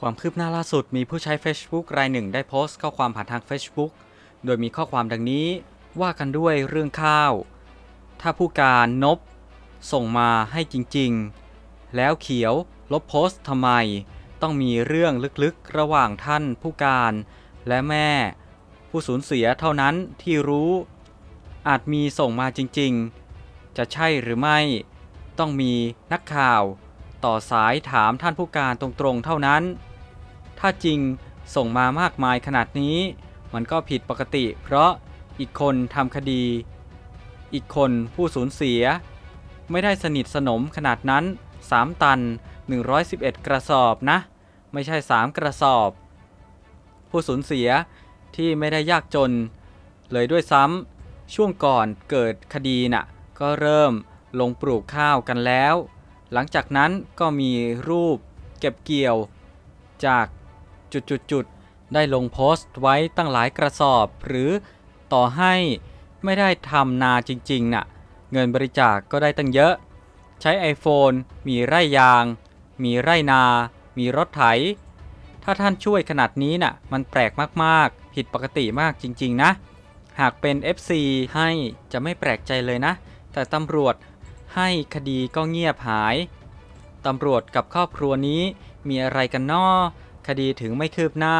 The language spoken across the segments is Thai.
ความคืบหน้าล่าสุดมีผู้ใช้ Facebook รายหนึ่งได้โพสต์ข้อความผ่านทาง Facebook โดยมีข้อความดังนี้ ว่ากันด้วยเรื่องข้าว ถ้าผู้การนบ ส่งมาให้จริงๆ แล้วเขียวลบโพสต์ทำไม ต้องมีเรื่องลึกๆ ระหว่างท่านผู้การและแม่ ผู้สูญเสียเท่านั้นที่รู้ อาจมีส่งมาจริงๆ จะใช่หรือไม่ ต้องมีนักข่าว ต่อสายถามท่านผู้การตรงๆเท่านั้น ถ้าจริงส่งมามากมายขนาดนี้ มันก็ผิดปกติ เพราะอีกคนทำคดี อีกคนผู้สูญเสีย ไม่ได้สนิทสนมขนาดนั้น 3 ตัน 111 กระสอบนะ ไม่ใช่ 3 กระสอบ ผู้สูญเสียที่ไม่ได้ยากจน เลยด้วยซ้ำช่วงก่อนเกิดคดีน่ะ ก็เริ่มลงปลูกข้าวกันแล้ว หลังจากนั้นก็มีรูปเก็บเกี่ยวจาก จุดๆได้ลงโพสต์ไว้ตั้งหลายกระสอบ หรือต่อให้ไม่ได้ทำนาจริงๆน่ะเงินบริจาคกก็ได้ตั้งเยอะ ใช้ iPhone มีไร่ยาง มีไร่นา มีรถไถ ถ้าท่านช่วยขนาดนี้น่ะมันแปลกมากๆ ผิดปกติมากจริงๆนะ หากเป็น FC ให้จะไม่แปลกใจเลยนะ แต่ตำรวจให้คดีก็เงียบหาย ตำรวจกับครอบครัวนี้มีอะไรกันนอ คดีถึงไม่คืบหน้า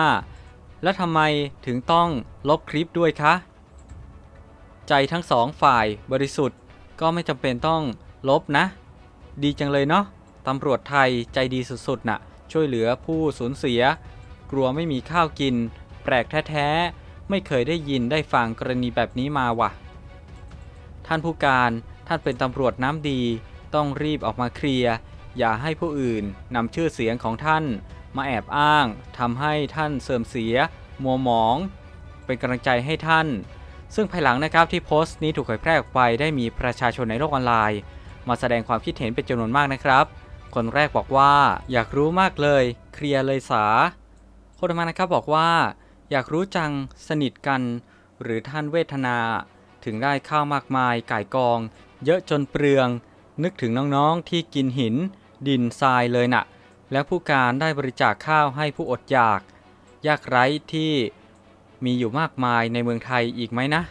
แล้วทำไมถึงต้องลบคลิปด้วยคะ ใจทั้งสองฝ่ายบริสุทธิ์ก็ไม่จำเป็นต้องลบนะ ดีจังเลยเนาะตำรวจไทยใจดีสุดๆน่ะ ช่วยเหลือผู้สูญเสีย กลัวไม่มีข้าวกิน แปลกแท้ๆ ไม่เคยได้ยินได้ฟังกรณีแบบนี้มาว่ะ ท่านผู้การท่านเป็นตำรวจน้ำดี ต้องรีบออกมาเคลียร์ อย่าให้ผู้อื่นนำชื่อเสียงของท่าน มาแอบอ้างทำให้ท่านเสื่อมเสีย มัวหมอง เป็นกำลังใจให้ท่าน ซึ่งภายหลังนะครับที่โพสต์นี้ถูกเผยแพร่ออกไปได้มีประชาชนในโลกออนไลน์ มาแสดงความคิดเห็นเป็นจำนวนมากนะครับ คนแรกบอกว่าอยากรู้มากเลย เคลียร์เลยสา คนต่อมานะครับบอกว่า อยากรู้จังสนิทกัน หรือท่านเวทนา ถึงได้ข้าวมากมายก่ายกอง เยอะจนเปลือง นึกถึงน้องๆที่กินหิน ดินทรายเลยน่ะ แล้วผู้การได้บริจาคข้าวให้ผู้อดอยาก ยากไร้ที่มีอยู่มากมายในเมืองไทยอีกไหมนะ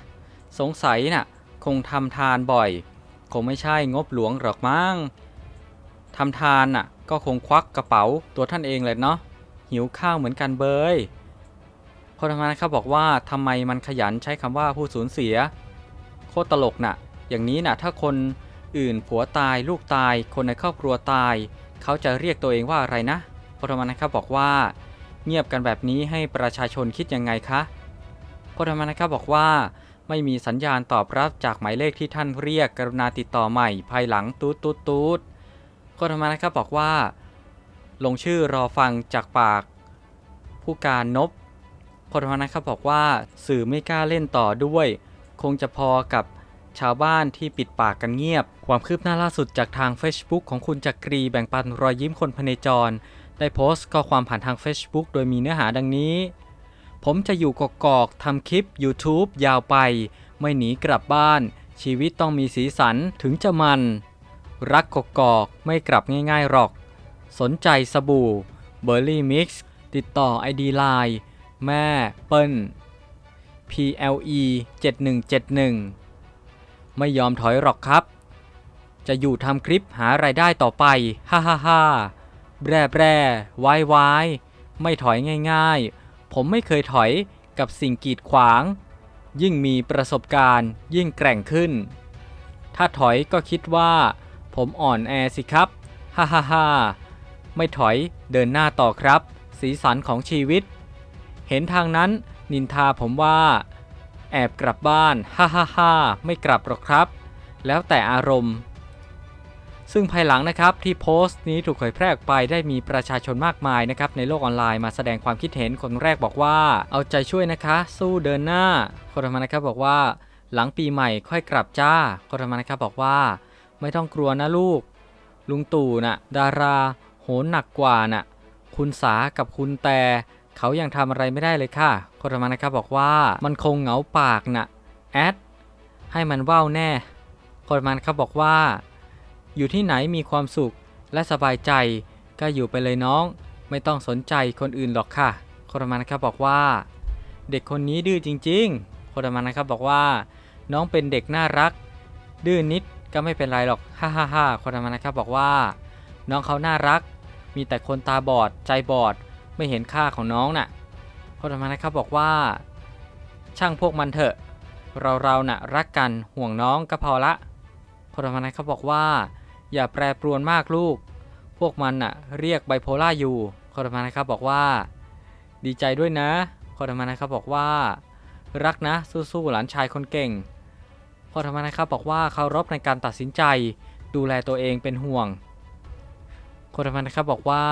สงสัยน่ะคงทำทานบ่อย คงไม่ใช่งบหลวงหรอกมั้งทำทานน่ะก็คงควักกระเป๋าตัวท่านเองเลยเนาะหิวข้าวเหมือนกันเบยคนทำงานครับบอกว่าทำไมมันขยันใช้คำว่าผู้สูญเสีย โคตรตลกน่ะ อย่างนี้น่ะถ้าคนอื่นผัวตายลูกตาย คนในครอบครัวตาย เขาจะเรียกตัวเองว่าอะไรนะพลธรรมนะครับบอกว่า เงียบกันแบบนี้ให้ประชาชนคิดยังไงคะพลธรรมนะครับบอกว่า ไม่มีสัญญาณตอบรับจากหมายเลขที่ท่านเรียกกรุณาติดต่อใหม่ ภายหลังตูดตูดตูดพลธรรมนะครับบอกว่า ลงชื่อรอฟังจากปาก ผู้การนบพลธรรมนะครับบอกว่าสื่อไม่กล้าเล่นต่อด้วย คงจะพอกับ ชาวบ้านที่ปิดปากกันเงียบ ความคืบหน้าล่าสุดจากทาง Facebook ของคุณจักรีแบ่งปันรอยยิ้มคนพเนจร ได้โพสต์ข้อความผ่านทาง Facebook โดยมีเนื้อหาดังนี้ ผมจะอยู่กกอกทำคลิป YouTube ยาวไป ไม่หนีกลับบ้าน ชีวิตต้องมีสีสันถึงจะมัน รักกกอกไม่กลับง่ายๆหรอก สนใจสบู่เบอร์รี่มิกซ์ติดต่อ ID Line แม่เปิ้ล PLE 7171 ไม่ยอมถอยหรอกครับ จะอยู่ทำคลิปหารายได้ต่อไป ฮ่าฮ่าฮ่าแบร่แบร่วายวายไม่ถอยง่ายๆ ผมไม่เคยถอยกับสิ่งกีดขวาง ยิ่งมีประสบการณ์ยิ่งแกร่งขึ้น ถ้าถอยก็คิดว่า ผมอ่อนแอสิครับ ฮ่าฮ่าฮ่าไม่ถอยเดินหน้าต่อครับ สีสันของชีวิต เห็นทางนั้นนินทาผมว่า แอบกลับบ้านฮ่าฮ่าฮ่าไม่กลับหรอกครับ แล้วแต่อารมณ์ ซึ่งภายหลังนะครับที่โพสต์นี้ถูกเผยแพร่ออกไปได้มีประชาชนมากมายนะครับในโลกออนไลน์มาแสดงความคิดเห็นคนแรกบอกว่า เอาใจช่วยนะคะ สู้เดินหน้า คนธรรมนะครับบอกว่า หลังปีใหม่ค่อยกลับจ้า คนธรรมนะครับบอกว่า ไม่ต้องกลัวนะลูก ลุงตู่น่ะดารา โหนหนักกว่าน่ะคุณสากับคุณแต่ เขายังทำอะไรไม่ได้เลยค่ะคนธรรมนะครับบอกว่ามันคงเหงาปากน่ะแอดให้มันว่าวแน่คนธรรมนะครับบอกว่า อยู่ที่ไหนมีความสุขและสบายใจก็อยู่ไปเลยน้อง ไม่ต้องสนใจคนอื่นหรอกค่ะโคดามานะครับบอกว่า เด็กคนนี้ดื้อจริงๆโคดามานะครับบอกว่า น้องเป็นเด็กน่ารัก ดื้อนนิดก็ไม่เป็นไรหรอกฮ่าฮ่าฮ่าโคดามานะครับบอกว่า น้องเขาน่ารัก มีแต่คนตาบอดใจบอด ไม่เห็นค่าของน้องน่ะโคดามานะครับบอกว่า ช่างพวกมันเถอะ เราเราน่ะรักกันห่วงน้องก็พอละโคดามานะครับบอกว่า อย่าแปรปรวนมากลูก พวกมันน่ะเรียกไบโพล่าอยู่โคดามานะครับบอกว่า ดีใจด้วยนะโคดามานะครับบอกว่า รักนะสู้ๆหลานชายคนเก่งโคดามานะครับบอกว่าเคารพในการตัดสินใจ ดูแลตัวเองเป็นห่วงโคดามานะครับบอกว่า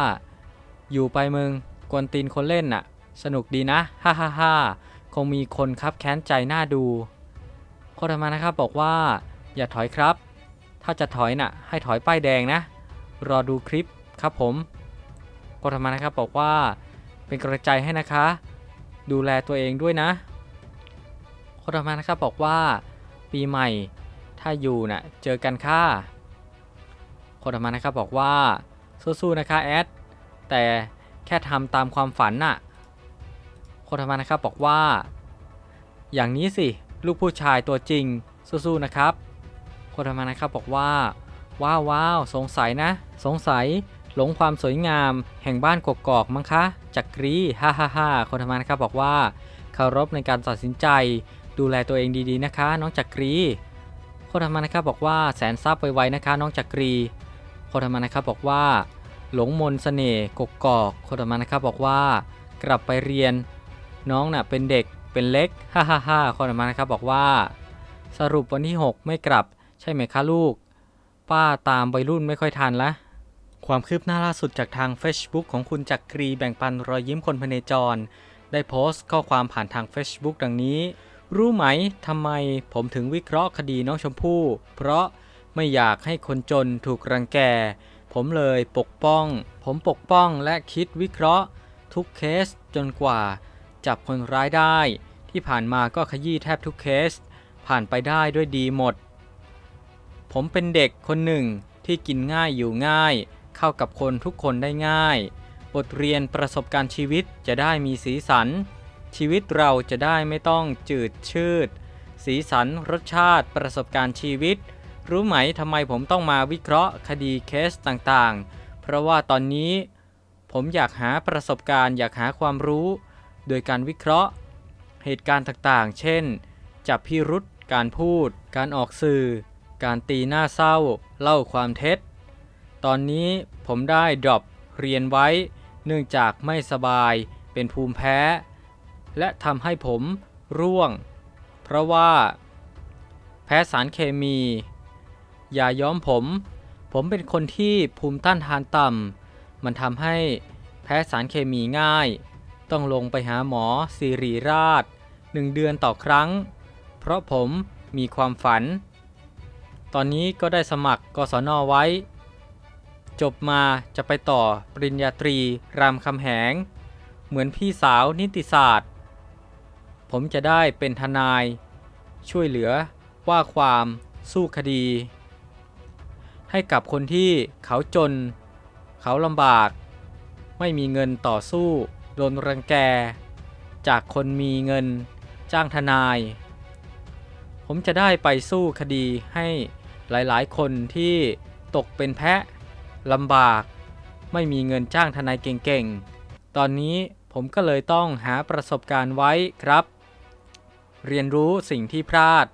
อยู่ไปมึง กวนตีนคนเล่นน่ะ สนุกดีนะ ฮ่าฮ่าฮ่าคงมีคนคับแค้นใจน้าดูโคดามานะครับบอกว่า อย่าถอยครับ ถ้าจะถอยน่ะ ให้ถอยป้ายแดงนะ รอดูคลิปครับผมโคดามานะครับบอกว่า เป็นกำลังใจให้นะคะ ดูแลตัวเองด้วยนะโคดามานะครับบอกว่า ปีใหม่ ถ้าอยู่น่ะ เจอกันค่ะโคดามานะครับบอกว่าสู้ๆนะคะแอดแต่ แค่ทำตามความฝันน่ะโคดามานะครับบอกว่า อย่างนี้สิ ลูกผู้ชายตัวจริง สู้ๆนะครับโคดามานะครับบอกว่า ว้าวว้าวสงสัยนะ สงสัยหลงความสวยงาม แห่งบ้านกกอกมั้งคะ จักรีฮ่าฮ่าฮ่าคนทำงานนะครับบอกว่าเคารพในการตัดสินใจ ดูแลตัวเองดีๆนะคะ น้องจักรีคนทำงานนะครับบอกว่าแสนทรัพย์ไวๆนะคะ น้องจักรีคนทำงานะครับบอกว่า หลงมนต์เสน่ห์กกกอกคนทำงานะครับบอกว่ากลับไปเรียนน้องน่ะเป็นเด็กเป็นเล็กฮ่าฮ่าฮ่าคนทำงานนะครับบอกว่า สรุปวันที่ 6 ไม่กลับใช่ไหมคะลูก ป้าตามวัยรุ่นไม่ค่อยทันละความคืบหน้าล่าสุดจากทาง Facebook ของคุณจักกรีแบ่งปันรอยยิ้มคนพเนจร ได้โพสต์ข้อความผ่านทาง Facebook ดังนี้ รู้ไหมทำไมผมถึงวิเคราะห์คดีน้องชมพู่ เพราะไม่อยากให้คนจนถูกรังแก ผมเลยปกป้อง ผมปกป้องและคิดวิเคราะห์ ทุกเคสจนกว่า จับคนร้ายได้ ที่ผ่านมาก็ขยี้แทบทุกเคส ผ่านไปได้ด้วยดีหมด ผมเป็นเด็กคนหนึ่งที่กินง่ายอยู่ง่าย เข้ากับคนทุกคนได้ง่าย บทเรียนประสบการณ์ชีวิตจะได้มีสีสัน ชีวิตเราจะได้ไม่ต้องจืดชืด สีสันรสชาติประสบการณ์ชีวิต รู้ไหมทำไมผมต้องมาวิเคราะห์คดีเคสต่างๆ เพราะว่าตอนนี้ ผมอยากหาประสบการณ์ อยากหาความรู้ โดยการวิเคราะห์ เหตุการณ์ต่างๆ เช่น จับพิรุษการพูด การออกสื่อ การตีหน้าเศร้า เล่าความเท็จ ตอนนี้ผมได้ดรอปเรียนไว้ เนื่องจากไม่สบายเป็นภูมิแพ้ และทำให้ผมร่วง เพราะว่า แพ้สารเคมี อย่าย้อมผม ผมเป็นคนที่ภูมิต้านทานต่ำ มันทำให้แพ้สารเคมีง่าย ต้องลงไปหาหมอสิริราชหนึ่งเดือนต่อครั้ง เพราะผมมีความฝัน ตอนนี้ก็ได้สมัครกศนไว้ จบมาจะไปต่อปริญญาตรีรามคำแหง เหมือนพี่สาวนิติศาสตร์ ผมจะได้เป็นทนาย ช่วยเหลือว่าความสู้คดี ให้กับคนที่เขาจน เขาลำบาก ไม่มีเงินต่อสู้โดนรังแก จากคนมีเงินจ้างทนาย ผมจะได้ไปสู้คดีให้หลายๆ คนที่ตกเป็นแพะลำบาก ไม่มีเงินจ้างทนายเก่งๆ ตอนนี้ผมก็เลยต้องหาประสบการณ์ไว้ครับ เรียนรู้สิ่งที่พลาด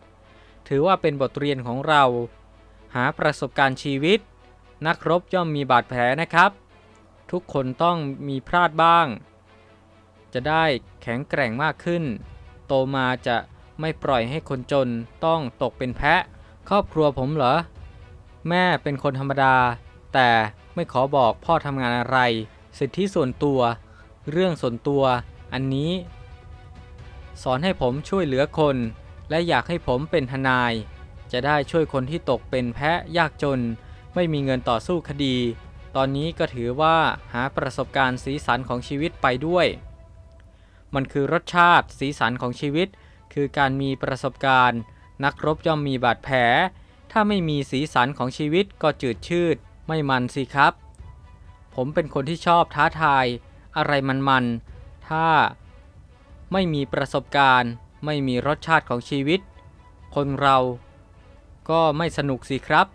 ถือว่าเป็นบทเรียนของเรา หาประสบการณ์ชีวิต นักรบย่อมมีบาดแผลนะครับ ทุกคนต้องมีพลาดบ้าง จะได้แข็งแกร่งมากขึ้น โตมาจะไม่ปล่อยให้คนจนต้องตกเป็นแพะ ครอบครัวผมเหรอ แม่เป็นคนธรรมดา แต่ไม่ขอบอกพ่อทำงานอะไร สิทธิส่วนตัว เรื่องส่วนตัวอันนี้ สอนให้ผมช่วยเหลือคน และอยากให้ผมเป็นทนาย จะได้ช่วยคนที่ตกเป็นแพะยากจน ไม่มีเงินต่อสู้คดี ตอนนี้ก็ถือว่าหาประสบการณ์สีสันของชีวิตไปด้วย มันคือรสชาติสีสันของชีวิต คือการมีประสบการณ์ นักรบย่อมมีบาดแผล ถ้าไม่มีสีสันของชีวิตก็จืดชืด ไม่มันสิครับ ผมเป็นคนที่ชอบท้าทาย อะไรมันๆถ้าไม่มีประสบการณ์ ไม่มีรสชาติของชีวิต คนเรา ก็ไม่สนุกสิครับ